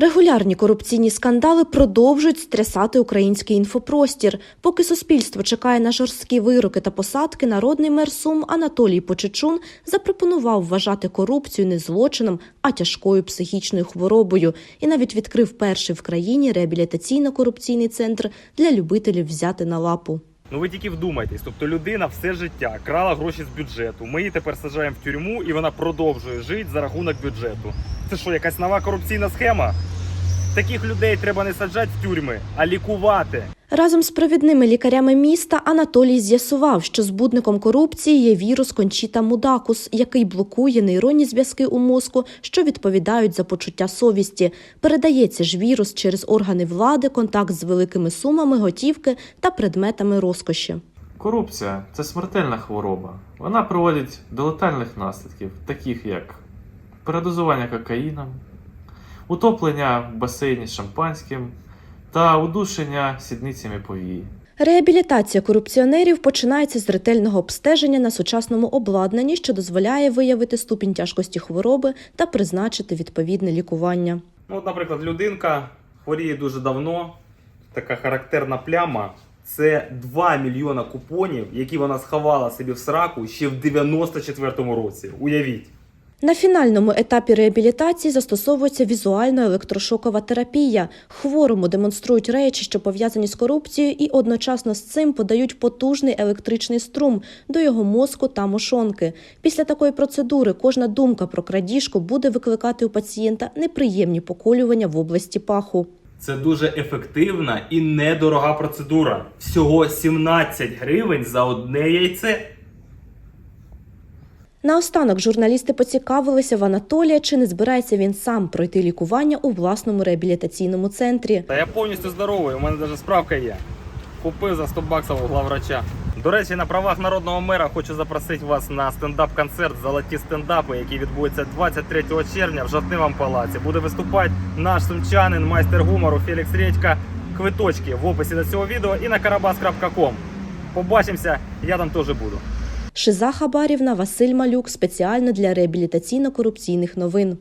Регулярні корупційні скандали продовжують стрясати український інфопростір. Поки суспільство чекає на жорсткі вироки та посадки, народний мер Сум Анатолій Почечун запропонував вважати корупцію не злочином, а тяжкою психічною хворобою, і навіть відкрив перший в країні реабілітаційно-корупційний центр для любителів взяти на лапу. Ну ви тільки вдумайтесь, тобто людина все життя крала гроші з бюджету. Ми її тепер саджаємо в тюрму і вона продовжує жити за рахунок бюджету. Це що, якась нова корупційна схема? Таких людей треба не саджати в тюрми, а лікувати. Разом з провідними лікарями міста Анатолій з'ясував, що збудником корупції є вірус кончіта мудакус, який блокує нейронні зв'язки у мозку, що відповідають за почуття совісті. Передається ж вірус через органи влади, контакт з великими сумами готівки та предметами розкоші. Корупція це смертельна хвороба. Вона приводить до летальних наслідків, таких як передозування кокаїном, утоплення в басейні з шампанським та удушення сідницями повії. Реабілітація корупціонерів починається з ретельного обстеження на сучасному обладнанні, що дозволяє виявити ступінь тяжкості хвороби та призначити відповідне лікування. Ну, от, наприклад, людинка хворіє дуже давно, така характерна пляма. Це 2 мільйона купонів, які вона сховала собі в сраку ще в 94-му році. Уявіть. На фінальному етапі реабілітації застосовується візуально-електрошокова терапія. Хворому демонструють речі, що пов'язані з корупцією, і одночасно з цим подають потужний електричний струм до його мозку та мошонки. Після такої процедури кожна думка про крадіжку буде викликати у пацієнта неприємні поколювання в області паху. Це дуже ефективна і недорога процедура. Всього 17 гривень за одне яйце. Наостанок журналісти поцікавилися в Анатолія, чи не збирається він сам пройти лікування у власному реабілітаційному центрі. Та я повністю здоровий, у мене навіть справка є. Купив за 100 баксів у главврача. До речі, на правах народного мера хочу запросити вас на стендап-концерт Золоті стендапи, який відбудеться 23 червня в Жовтневому палаці. Буде виступати наш сумчанин, майстер гумору Фелікс Редька. Квиточки в описі до цього відео і на karabas.com. Побачимося, я там теж буду. Шиза Хабарівна, Василь Малюк спеціально для реабілітаційно-корупційних новин.